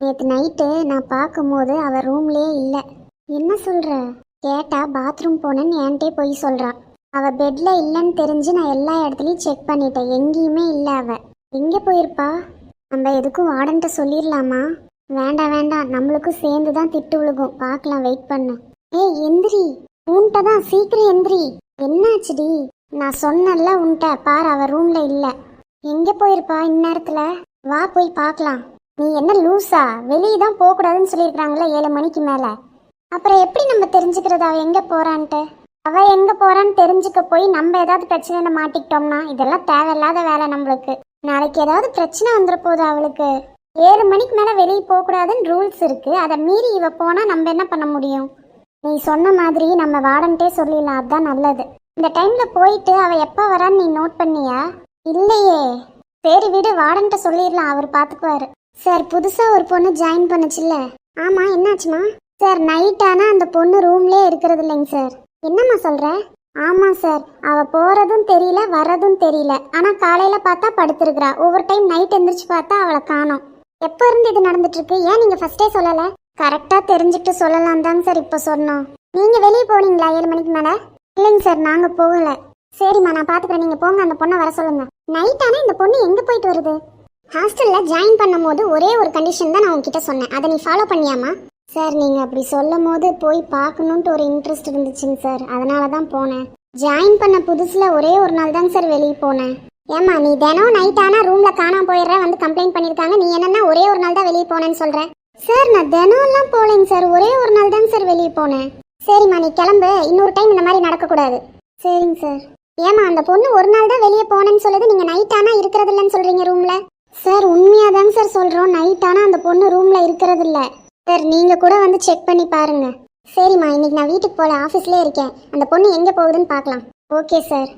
நேற்று நைட்டு நான் பார்க்கும்போது அவள் ரூம்லேயே இல்லை. என்ன சொல்ற? கேட்டா பாத்ரூம் போனேன்னு என்கிட்டே போய் சொல்றா. அவ பெட்ல இல்லைன்னு தெரிஞ்சு நான் எல்லா இடத்துலையும் செக் பண்ணிட்டேன். எங்கேயுமே இல்லை அவ. எங்க போயிருப்பா? நம்ம எதுக்கும் வார்டன்ட்ட சொல்லிடலாமா? வேண்டாம் வேண்டாம். நம்மளுக்கும் சேர்ந்து தான் திட்டு விழுகும். பார்க்கலாம் வெயிட் பண்ணு. ஏய் எந்திரி. உன்கிட்ட தான் சீக்கிரம் எந்திரி. என்னாச்சுடி? நான் சொன்னேன்ல உன்கிட்ட. பார் அவ ரூம்ல இல்லை. எங்க போயிருப்பா இந்நேரத்துல? வா போய் பார்க்கலாம். நீ என்ன லூசா? வெளியே தான் போகக்கூடாதுன்னு சொல்லியிருக்காங்களே ஏழு மணிக்கு மேலே. அப்புறம் எப்படி நம்ம தெரிஞ்சுக்கிறது? அவள் எங்கே போகிறான்ட்டு அவள் எங்கே போகிறான்னு தெரிஞ்சுக்க போய் நம்ம ஏதாவது பிரச்சனையில மாட்டிக்கிட்டோம்னா இதெல்லாம் தேவையில்லாத வேலை நம்மளுக்கு. நாளைக்கு ஏதாவது பிரச்சனை வந்துட போகுது அவளுக்கு. ஏழு மணிக்கு மேலே வெளியே போகக்கூடாதுன்னு ரூல்ஸ் இருக்குது அதை மீறி இவ போனால் நம்ம என்ன பண்ண முடியும்? நீ சொன்ன மாதிரி நம்ம வார்டன்ட்டே சொல்லிடலாம். அதுதான் நல்லது. இந்த டைமில் போயிட்டு அவள் எப்போ வரான்னு நீ நோட் பண்ணியா? இல்லையே. சரி விடு வார்டன்ட்ட சொல்லிடலாம். அவர் பார்த்துக்குவாரு சார் புதுசாக ஒரு பொண்ணு ஜாயின் பண்ணுச்சுல்ல. ஆமாம் என்னாச்சுமா? சார் நைட் ஆனால் அந்த பொண்ணு ரூம்லே இருக்கிறது இல்லைங்க சார். என்னம்மா சொல்கிற ஆமாம் சார் அவள் போகிறதும் தெரியல வர்றதும் தெரியல. ஆனால் காலையில் பார்த்தா படுத்துருக்குறா. ஒவ்வொரு டைம் நைட் எந்திரிச்சு பார்த்தா அவளை காணோம். எப்போ இருந்து இது நடந்துட்டுருக்கு? ஏன் நீங்கள் ஃபஸ்ட்டே சொல்லலை? கரெக்டாக தெரிஞ்சுக்கிட்டு சொல்லலாம் தாங்க சார் இப்போ சொன்னோம். நீங்கள் வெளியே போனீங்களா ஏழு மணிக்கு மேலே? இல்லைங்க சார் நாங்கள் போகல. சரிம்மா நான் பார்த்துக்குறேன் நீங்கள் போங்க அந்த பொண்ணை வர சொல்லுங்க. நைட் ஆனால் இந்த பொண்ணு எங்கே போயிட்டு வருது? ஹாஸ்டலில் ஜாயின் பண்ணும்போது ஒரே ஒரு கண்டிஷன் தான் நான் உங்ககிட்ட சொன்னேன். அதை நீ ஃபாலோ பண்ணியாமா? சார் நீங்கள் அப்படி சொல்லும் போது போய் பார்க்கணுன்ட்டு ஒரு இன்ட்ரெஸ்ட் இருந்துச்சுங்க சார் அதனால தான் போனேன். ஜாயின் பண்ண புதுசில் ஒரே ஒரு நாள் தாங்க சார் வெளியே போனேன். ஏம்மா நீ தினம் நைட் ஆனால் ரூமில் காணாம போயிடுற வந்து கம்ப்ளைண்ட் பண்ணியிருக்காங்க. நீ என்னென்னா ஒரே ஒரு நாள் தான் வெளியே போனேன்னு சொல்கிறேன் சார் நான் தினம்லாம் போகலைங்க சார் ஒரே ஒரு நாள் தாங்க சார் வெளியே போனேன். சரிம்மா நீ கிளம்பு. இன்னொரு டைம் இந்த மாதிரி நடக்கக்கூடாது. சரிங்க சார் ஏம்மா அந்த பொண்ணு ஒரு நாள் தான் வெளியே போனேன்னு சொல்லுது. நீங்கள் நைட் ஆனால் இருக்கிறதில்லன்னு சொல்கிறீங்க ரூமில் சார் உண்மையாக தாங்க சார் சொல்கிறோம் நைட் ஆனால் அந்த பொண்ணு ரூமில் இருக்கிறது இல்லை சார் நீங்கள் கூட வந்து செக் பண்ணி பாருங்க. சரிம்மா இன்னைக்கு நான் வீட்டுக்கு போகல ஆஃபீஸ்லேயே இருக்கேன். அந்த பொண்ணு எங்கே போகுதுன்னு பார்க்கலாம். Okay sir